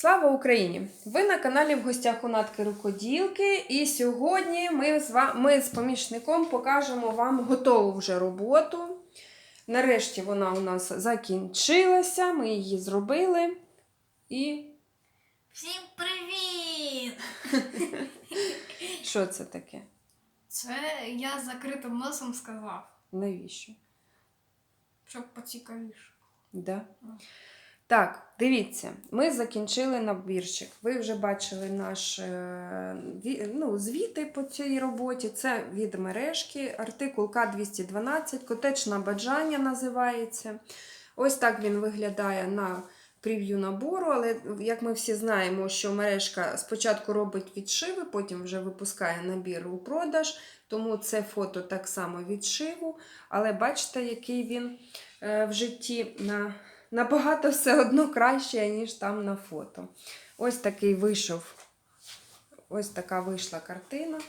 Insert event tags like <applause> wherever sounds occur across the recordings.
Слава Україні! Ви на каналі в гостях у Натки Рукоділки. І сьогодні ми з, ва- ми з помічником покажемо вам готову вже роботу. Нарешті вона у нас закінчилася, ми її зробили. І Всім привіт! <laughs> що це таке? Це я з закритим носом сказав, Навіщо? щоб поцікавіше. Да? Так, дивіться, ми закінчили набірчик. Ви вже бачили наш е, ну, звіти по цій роботі. Це від мережки, артикул К212, котечне баджання називається. Ось так він виглядає на прев'ю набору, але як ми всі знаємо, що мережка спочатку робить відшиви, потім вже випускає набір у продаж, тому це фото так само відшиву. Але бачите, який він е, в житті на набагато все одно краще, ніж там на фото. Ось такий вийшов. Ось така вийшла картина.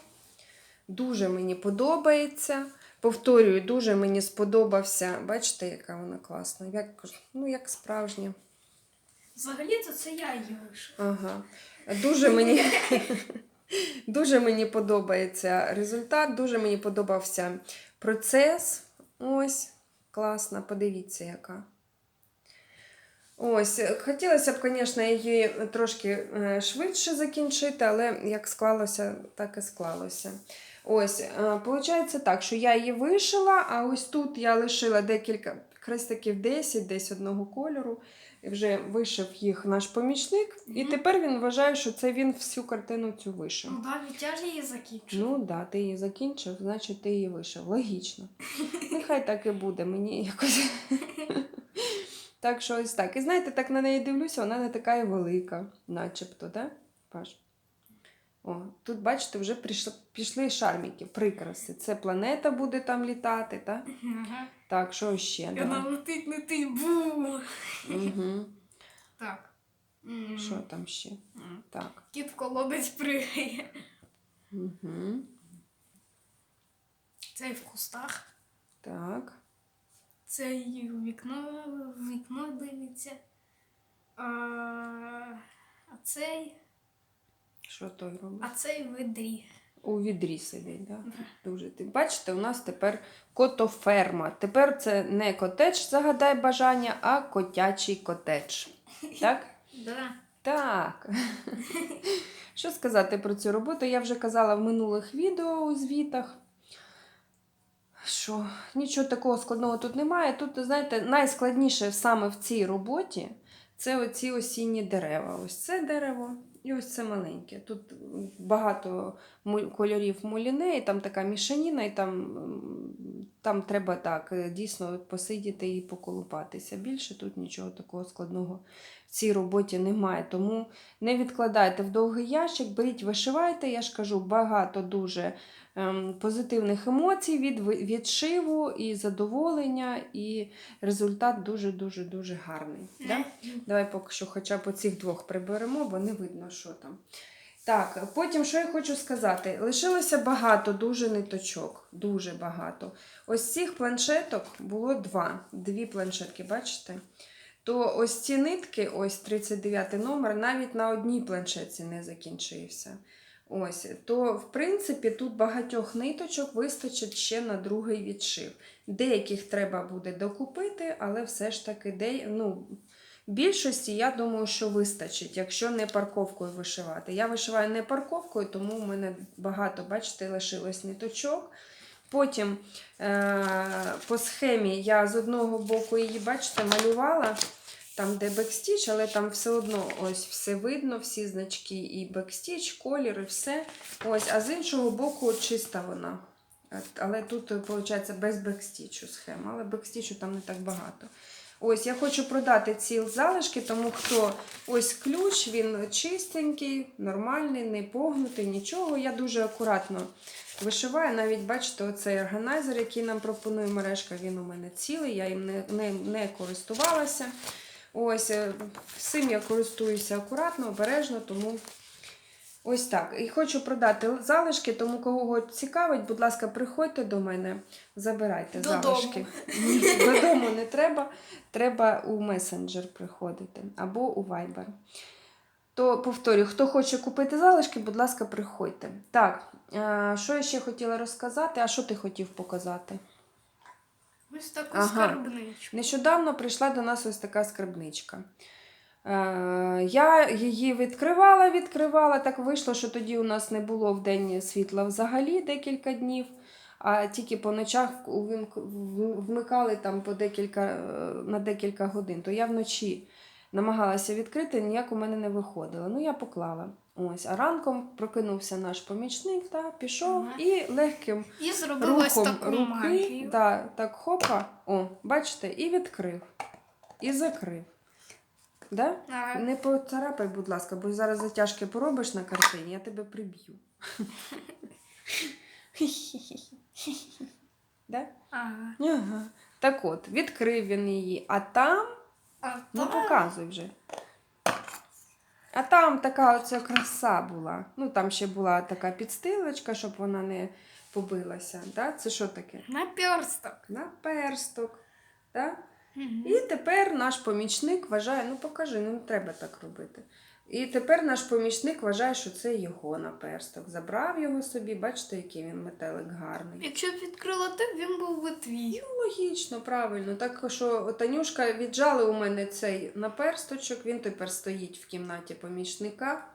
Дуже мені подобається. Повторюю, дуже мені сподобався. Бачите, яка вона класна. Як, ну, як справжня. Взагалі-то це я її вийшов. Ага. Дуже мені, <laughs> дуже мені подобається результат, дуже мені подобався процес. Ось, класно, подивіться, яка. Ось, хотілося б, звісно, її трошки е, швидше закінчити, але як склалося, так і склалося. Ось, виходить так, що я її вишила, а ось тут я лишила декілька хрестиків 10, десь одного кольору. І Вже вишив їх наш помічник, і тепер він вважає, що це він всю картину цю вишив. Ну так, я ж її закінчив. Ну так, да, ти її закінчив, значить ти її вишив. Логічно. Нехай так і буде, мені якось. <laughs> так що ось так. І знаєте, так на неї дивлюся, вона не така і велика, начебто, да? Паш? О, тут, бачите, вже прийшли, пішли шарміки, прикраси. Це планета буде там літати, так? Ага. Так, що ще? І. Вона летить, летить, бум! Угу. Так. Що там ще? Так. Кіт в колодець пригає. Угу. Цей в кустах. Так. Цей у вікно, вікно дивиться. А, а цей. Що той робить? А цей в ведрі. У відрі сидить, да? Дуже. Ти бачите, у нас тепер котоферма. Тепер це не котедж, загадай бажання, а котячий котедж. <laughs> Так? Да. Так. <laughs> Що сказати про цю роботу? Я вже казала в минулих відео у звітах. Що нічого такого складного тут немає. Тут, знаєте, найскладніше саме в цій роботі це оці осінні дерева. Ось це дерево і ось це маленьке. Тут багато кольорів муліне, і там така мішаніна, і там, там треба так е, дійсно посидіти і поколупатися. Більше тут нічого такого складного в цій роботі немає. Тому не відкладайте в довгий ящик, беріть, вишивайте. Я ж кажу, багато дуже позитивних емоцій від відшиву і задоволення, і результат дуже-дуже дуже гарний. Да? Давай поки що хоча б оцих двох приберемо, бо не видно, що там. Так, потім що я хочу сказати? Лишилося багато дуже ниточок. Дуже багато. Ось цих планшеток було два. Дві планшетки, бачите? То ось ці нитки, ось 39 номер, навіть на одній планшетці не закінчився. Ось, то, в принципі, тут багатьох ниточок вистачить ще на другий відшив. Деяких треба буде докупити, але все ж таки, де, ну, більшості, я думаю, що вистачить, якщо не парковкою вишивати. Я вишиваю не парковкою, тому в мене багато, бачите, лишилось ниточок. Потім е- по схемі я з одного боку її, бачите, малювала. Там, де бекстіч, але там все одно ось все видно, всі значки, і бекстіч, колір, і все. Ось, а з іншого боку, чиста вона. Але тут, виходить, без бекстічу схема, але бекстічу там не так багато. Ось, я хочу продати ці залишки, тому хто ось ключ, він чистенький, нормальний, не погнутий, нічого. Я дуже акуратно вишиваю. Навіть бачите, оцей органайзер, який нам пропонує мережка, він у мене цілий, я їм не, не, не користувалася. Ось, е, всім я користуюся акуратно, обережно, тому ось так. І хочу продати залишки, тому кого цікавить, будь ласка, приходьте до мене, забирайте Додому. залишки. Додому не треба, треба у месенджер приходити або у Viber. То повторюю, хто хоче купити залишки, будь ласка, приходьте. Так, е, що я ще хотіла розказати? А що ти хотів показати? Ось таку Ага. скарбничку. Нещодавно прийшла до нас ось така скарбничка. Е, я її відкривала, відкривала. Так вийшло, що тоді у нас не було в день світла взагалі декілька днів, а тільки по ночах вмикали там по декілька, е, на декілька годин. То я вночі намагалася відкрити, ніяк у мене не виходило. Ну, я поклала. Ось, а ранком прокинувся наш помічник, та, пішов Ага. і легким І рухом таку руки, магію. да, так хопа, о, бачите, і відкрив, і закрив. Да? Ага. Не поцарапай, будь ласка, бо зараз затяжки поробиш на картині, я тебе приб'ю. <laughs> да? Ага. ага. Так от, відкрив він її, а там, А ну там показуй вже. А там така оця краса була. Ну, там ще була така підстилочка, щоб вона не побилася. Да? Це що таке? наперсток. Наперсток. Да? Угу. І тепер наш помічник вважає, ну покажи, ну не треба так робити. І тепер наш помічник вважає, що це його наперсток. Забрав його собі, бачите, який він метелик гарний. Якщо б відкрила ти, він був би твій. Ну, логічно, правильно. Так що Танюшка віджали у мене цей наперсточок, він тепер стоїть в кімнаті помічника.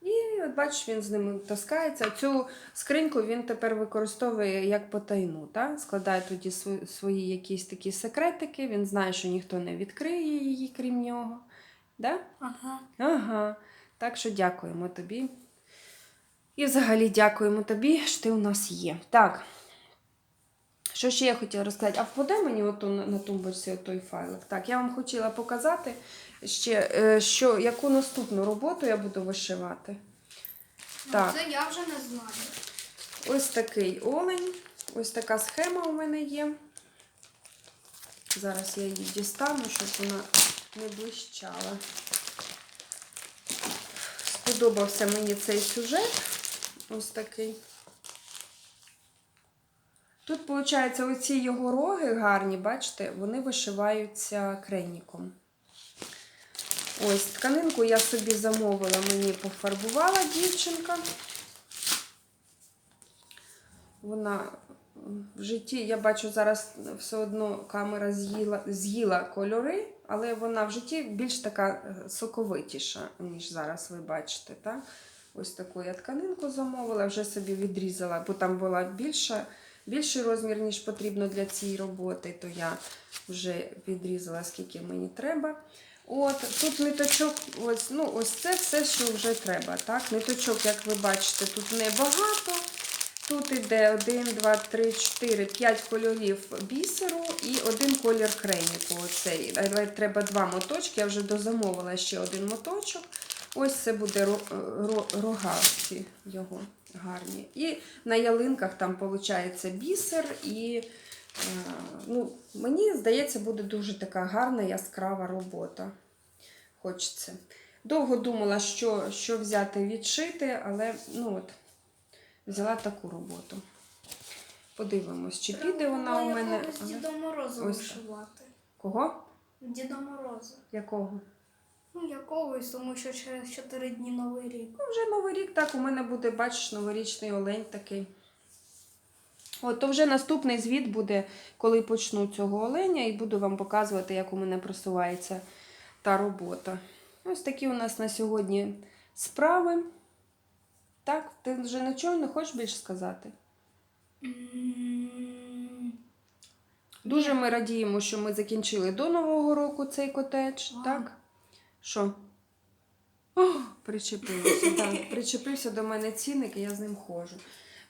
І от бачиш, він з ним таскається. Цю скриньку він тепер використовує як потайну. Та? Складає тоді сво- свої якісь такі секретики. Він знає, що ніхто не відкриє її, крім нього. Да? Ага. Ага. Так що дякуємо тобі. І взагалі дякуємо тобі, що ти у нас є. Так. Що ще я хотіла розказати? А впаде мені ото на, на тумбочці той файлик. Так, я вам хотіла показати ще, е, що, яку наступну роботу я буду вишивати. Так. Ну, Це я вже не знаю. Ось такий олень. Ось така схема у мене є. Зараз я її дістану, щоб вона не блищала. Сподобався мені цей сюжет. Ось такий. Тут, виходить, оці його роги гарні, бачите, вони вишиваються креніком. Ось тканинку я собі замовила, мені пофарбувала дівчинка. Вона в житті, я бачу, зараз все одно камера з'їла, з'їла кольори, але вона в житті більш така е, соковитіша, ніж зараз ви бачите. Так? Ось таку я тканинку замовила, вже собі відрізала, бо там була більша, більший розмір, ніж потрібно для цієї роботи, то я вже відрізала, скільки мені треба. От, тут ниточок, ось, ну, ось це все, що вже треба. Так? Ниточок, як ви бачите, тут небагато. Тут іде 1, 2, 3, 4, 5 кольорів бісеру і один колір креніку. Оцей. Треба два моточки. Я вже дозамовила ще один моточок. Ось це буде ро- рогавці його гарні. І на ялинках там виходить бісер і. е, Ну, мені здається, буде дуже така гарна яскрава робота. Хочеться. Довго думала, що, що взяти відшити, але ну от, взяла таку роботу. Подивимось, чи піде вона у мене. Якогось Ага. Діда Мороза Ось так. вишивати. Кого? Діда Мороза. Якого? Ну, якогось, тому що через 4 дні новий рік. Ну, вже Новий рік, так, у мене буде, бачиш, новорічний олень такий. От, то вже наступний звіт буде, коли почну цього оленя, і буду вам показувати, як у мене просувається та робота. Ось такі у нас на сьогодні справи. Так, ти вже нічого не хочеш більше сказати? Дуже ми радіємо, що ми закінчили до Нового року цей котедж, так? Що? О, причепився, так. <laughs> Причепився до мене цінник, і я з ним ходжу.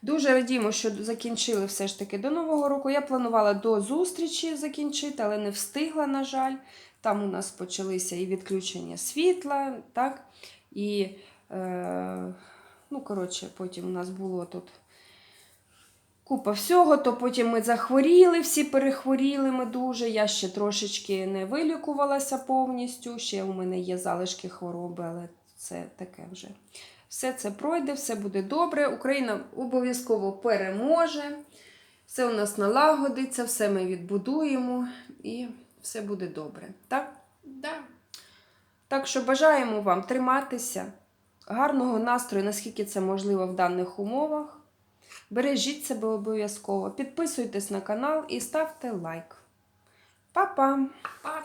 Дуже радіємо, що закінчили все ж таки до Нового року. Я планувала до зустрічі закінчити, але не встигла, на жаль. Там у нас почалися і відключення світла, так? І, е, ну, коротше, потім у нас було тут купа всього, то потім ми захворіли, всі перехворіли ми дуже. Я ще трошечки не вилікувалася повністю. Ще у мене є залишки хвороби, але це таке вже. Все це пройде, все буде добре. Україна обов'язково переможе. Все у нас налагодиться, все ми відбудуємо і все буде добре. Так? Да. Так що бажаємо вам триматися, гарного настрою, наскільки це можливо в даних умовах. Бережіть себе обов'язково, підписуйтесь на канал і ставте лайк. Па-па! Па!